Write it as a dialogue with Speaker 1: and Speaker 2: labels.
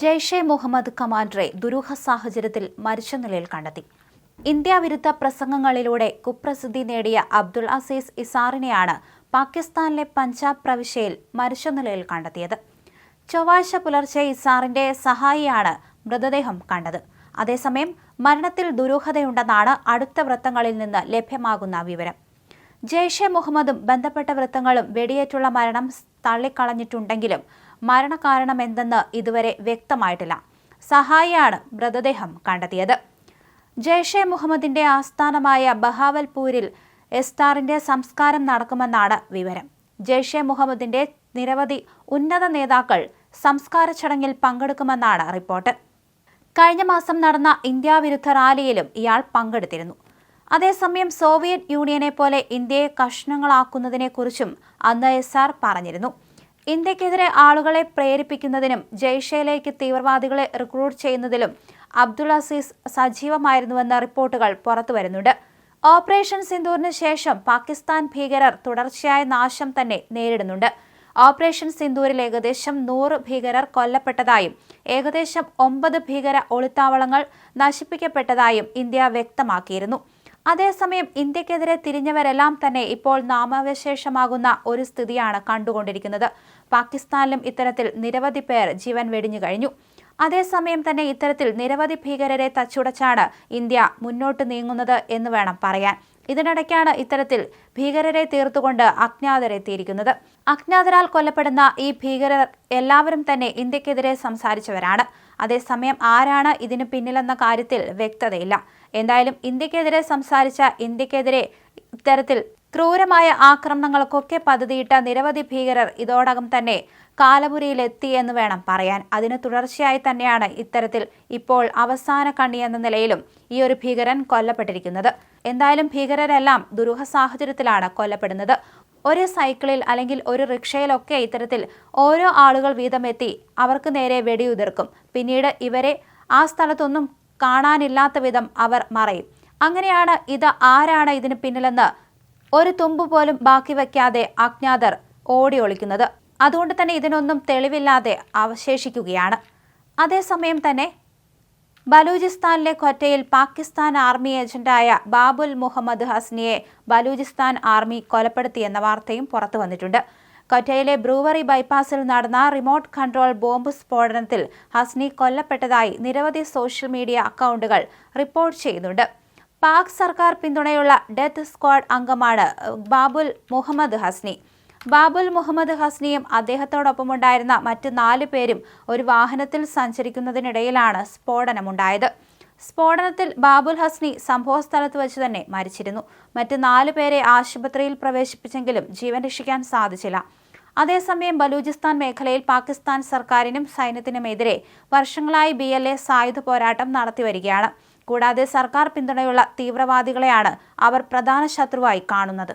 Speaker 1: ജെയ്ഷെ മുഹമ്മദ് കമാൻഡറെ ദുരൂഹ സാഹചര്യത്തിൽ മരിച്ച നിലയിൽ കണ്ടെത്തി. ഇന്ത്യ വിരുദ്ധ പ്രസംഗങ്ങളിലൂടെ കുപ്രസിദ്ധി നേടിയ അബ്ദുൾ അസീസ് ഇസാറിനെയാണ് പാകിസ്ഥാനിലെ പഞ്ചാബ് പ്രവിശ്യയിൽ മരിച്ച നിലയിൽ കണ്ടെത്തിയത്. ചൊവ്വാഴ്ച പുലർച്ചെ ഇസാറിന്റെ സഹായിയാണ് മൃതദേഹം കണ്ടത്. അതേസമയം മരണത്തിൽ ദുരൂഹതയുണ്ടെന്നാണ് അടുത്ത വൃത്തങ്ങളിൽ നിന്ന് ലഭ്യമാകുന്ന വിവരം. ജെയ്ഷെ മുഹമ്മദും ബന്ധപ്പെട്ട വൃത്തങ്ങളും വെടിയേറ്റുള്ള മരണം തള്ളിക്കളഞ്ഞിട്ടുണ്ടെങ്കിലും മരണകാരണം എന്തെന്ന് ഇതുവരെ വ്യക്തമായിട്ടില്ല. സഹായിയാണ് മൃതദേഹം കണ്ടെത്തിയത്. ജയ്ഷെ മുഹമ്മദിന്റെ ആസ്ഥാനമായ ബഹാവൽപൂരിൽ എസ്താറിന്റെ സംസ്കാരം നടക്കുമെന്നാണ് വിവരം. ജയ്ഷെ മുഹമ്മദിന്റെ നിരവധി ഉന്നത നേതാക്കൾ സംസ്കാര ചടങ്ങിൽ പങ്കെടുക്കുമെന്നാണ് റിപ്പോർട്ട്. കഴിഞ്ഞ മാസം നടന്ന ഇന്ത്യ വിരുദ്ധ റാലിയിലും ഇയാൾ പങ്കെടുത്തിരുന്നു. അതേസമയം സോവിയറ്റ് യൂണിയനെ പോലെ ഇന്ത്യയെ കഷ്ണങ്ങളാക്കുന്നതിനെക്കുറിച്ചും അന്ന് എസ് ആർ പറഞ്ഞിരുന്നു. ഇന്ത്യക്കെതിരെ ആളുകളെ പ്രേരിപ്പിക്കുന്നതിനും ജയ്ഷയിലേക്ക് തീവ്രവാദികളെ റിക്രൂട്ട് ചെയ്യുന്നതിലും അബ്ദുൾ അസീസ് സജീവമായിരുന്നുവെന്ന റിപ്പോർട്ടുകൾ പുറത്തുവരുന്നുണ്ട്. ഓപ്പറേഷൻ സിന്ദൂറിന് ശേഷം പാകിസ്ഥാൻ ഭീകരർ തുടർച്ചയായ നാശം തന്നെ നേരിടുന്നുണ്ട്. ഓപ്പറേഷൻ സിന്ദൂരിൽ ഏകദേശം നൂറ് ഭീകരർ കൊല്ലപ്പെട്ടതായും ഏകദേശം ഒമ്പത് ഭീകര ഒളിത്താവളങ്ങൾ നശിപ്പിക്കപ്പെട്ടതായും ഇന്ത്യ വ്യക്തമാക്കിയിരുന്നു. അതേസമയം ഇന്ത്യക്കെതിരെ തിരിഞ്ഞവരെല്ലാം തന്നെ ഇപ്പോൾ നാമാവശേഷമാകുന്ന ഒരു സ്ഥിതിയാണ് കണ്ടുകൊണ്ടിരിക്കുന്നത്. പാകിസ്ഥാനിലും ഇത്തരത്തിൽ നിരവധി പേർ ജീവൻ വെടിഞ്ഞു കഴിഞ്ഞു. അതേസമയം തന്നെ ഇത്തരത്തിൽ നിരവധി ഭീകരരെ തച്ചുടച്ചാണ് ഇന്ത്യ മുന്നോട്ട് നീങ്ങുന്നത് എന്ന് വേണം പറയാൻ. ഇതിനിടയ്ക്കാണ് ഇത്തരത്തിൽ ഭീകരരെ തീർത്തുകൊണ്ട് അജ്ഞാതരെത്തിയിരിക്കുന്നത് അജ്ഞാതരാൽ കൊല്ലപ്പെടുന്ന ഈ ഭീകരർ എല്ലാവരും തന്നെ ഇന്ത്യക്കെതിരെ സംസാരിച്ചവരാണ്. അതേസമയം ആരാണ് ഇതിനു പിന്നിലെന്ന കാര്യത്തിൽ വ്യക്തതയില്ല. എന്തായാലും ഇന്ത്യക്കെതിരെ സംസാരിച്ച ഇന്ത്യക്കെതിരെ ഇത്തരത്തിൽ ക്രൂരമായ ആക്രമണങ്ങൾക്കൊക്കെ പദ്ധതിയിട്ട നിരവധി ഭീകരർ ഇതോടകം തന്നെ കാലപുരിയിലെത്തി എന്ന് വേണം പറയാൻ. അതിന് തുടർച്ചയായി തന്നെയാണ് ഇത്തരത്തിൽ ഇപ്പോൾ അവസാന കണ്ണി എന്ന നിലയിലും ഈ ഒരു ഭീകരൻ കൊല്ലപ്പെട്ടിരിക്കുന്നത്. എന്തായാലും ഭീകരരെല്ലാം ദുരൂഹ സാഹചര്യത്തിലാണ് കൊല്ലപ്പെടുന്നത്. ഒരു സൈക്കിളിൽ അല്ലെങ്കിൽ ഒരു റിക്ഷയിലൊക്കെ ഇത്തരത്തിൽ ഓരോ ആളുകൾ വീതം എത്തി അവർക്ക് നേരെ വെടിയുതിർക്കും. പിന്നീട് ഇവരെ ആ സ്ഥലത്തൊന്നും കാണാനില്ലാത്ത വിധം അവർ മറയും. അങ്ങനെയാണ് ഇത് ആരാണ് ഇതിന് പിന്നിലെന്ന് ഒരു തുമ്പ് പോലും ബാക്കി വയ്ക്കാതെ അജ്ഞാതർ ഓടി ഒളിക്കുന്നത്. അതുകൊണ്ട് തന്നെ ഇതിനൊന്നും തെളിവില്ലാതെ അവശേഷിക്കുകയാണ്. അതേസമയം തന്നെ ബലൂചിസ്ഥാനിലെ കൊറ്റയിൽ പാകിസ്ഥാൻ ആർമി ഏജന്റായ ബാബുൽ മുഹമ്മദ് ഹസ്നിയെ ബലൂചിസ്ഥാൻ ആർമി കൊലപ്പെടുത്തിയെന്ന വാർത്തയും പുറത്തു വന്നിട്ടുണ്ട്. കൊറ്റയിലെ ബ്രൂവറി ബൈപ്പാസിൽ നടന്ന റിമോട്ട് കൺട്രോൾ ബോംബ് സ്ഫോടനത്തിൽ ഹസ്നി കൊല്ലപ്പെട്ടതായി നിരവധി സോഷ്യൽ മീഡിയ അക്കൗണ്ടുകൾ റിപ്പോർട്ട് ചെയ്യുന്നുണ്ട്. പാക് സർക്കാർ പിന്തുണയുള്ള ഡെത്ത് സ്ക്വാഡ് അംഗമാണ് ബാബുൽ മുഹമ്മദ് ഹസ്നി. ബാബുൽ മുഹമ്മദ് ഹസ്നിയും അദ്ദേഹത്തോടൊപ്പമുണ്ടായിരുന്ന മറ്റ് നാല് പേരും ഒരു വാഹനത്തിൽ സഞ്ചരിക്കുന്നതിനിടയിലാണ് സ്ഫോടനമുണ്ടായത്. സ്ഫോടനത്തിൽ ബാബുൽ ഹസ്നി സംഭവസ്ഥലത്ത് വെച്ച് തന്നെ മരിച്ചിരുന്നു. മറ്റ് നാല് പേരെ ആശുപത്രിയിൽ പ്രവേശിപ്പിച്ചെങ്കിലും ജീവൻ രക്ഷിക്കാൻ സാധിച്ചില്ല. അതേസമയം ബലൂചിസ്ഥാൻ മേഖലയിൽ പാകിസ്ഥാൻ സർക്കാരിനും സൈന്യത്തിനുമെതിരെ വർഷങ്ങളായി ബി എൽ എ സായുധ പോരാട്ടം നടത്തിവരികയാണ് കൂടാതെ സർക്കാർ പിന്തുണയുള്ള തീവ്രവാദികളെയാണ് അവർ പ്രധാന ശത്രുവായി കാണുന്നത്.